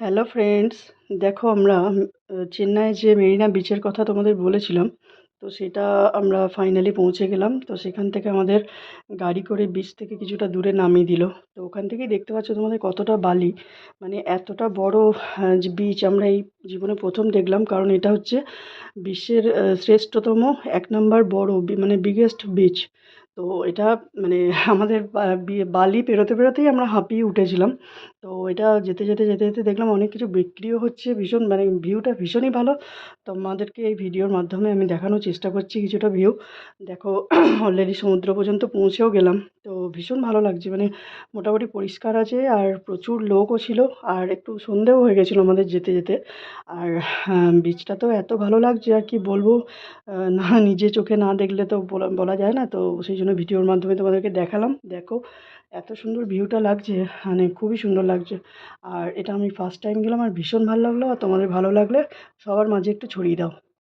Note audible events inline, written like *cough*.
Hello friends দেখো, আমরা চেন্নাই যে মেরিনা বিচের কথা তোমাদের বলেছিলাম, তো সেটা আমরা ফাইনালি পৌঁছে গেলাম। তো সেখান থেকে আমাদের গাড়ি করে বিচ থেকে কিছুটা দূরে নামিয়ে দিল। তো ওখান থেকেই দেখতে পাচ্ছ তোমাদের কতটা বালি। মানে এতটা বড় যে বিচ আমরা এই জীবনে প্রথম দেখলাম, কারণ এটা হচ্ছে বিশ্বের শ্রেষ্ঠতম এক নম্বর বড় মানে বিগেস্ট বিচ তো এটা মানে *laughs* আমাদের বালি পেরোতে পেরোতেই আমরা হাঁপিয়ে উঠেছিলাম। তো এটা যেতে যেতে যেতে যেতে দেখলাম অনেক কিছু বিক্রিও হচ্ছে, ভীষণ মানে ভিউটা ভীষণই ভালো। তো আমাদেরকে এই ভিডিওর মাধ্যমে আমি দেখানোর চেষ্টা করছি কিছুটা ভিউ দেখো *coughs* অলরেডি সমুদ্র পর্যন্ত পৌঁছেও গেলাম। তো ভীষণ ভালো লাগছে। মানে মোটামুটি পরিষ্কার আছে আর প্রচুর লোকও ছিল আর একটু সন্ধেও হয়ে গেছিল আমাদের যেতে যেতে। আর বীচটা তো এত ভালো লাগছে আর কি বলব না, নিজে চোখে না দেখলে তো বলা যায় না। তো সেই জন্য ভিডিওর মাধ্যমে তোমাদেরকে দেখালাম। দেখো, এত সুন্দর ভিউটা লাগছে মানে খুবই সুন্দর লাগছে। আর এটা আমি ফার্স্ট টাইম গেলাম আর ভীষণ ভালো লাগল। আর তোমাদের ভালো লাগলে সবার মাঝে একটু ছড়িয়ে দাও।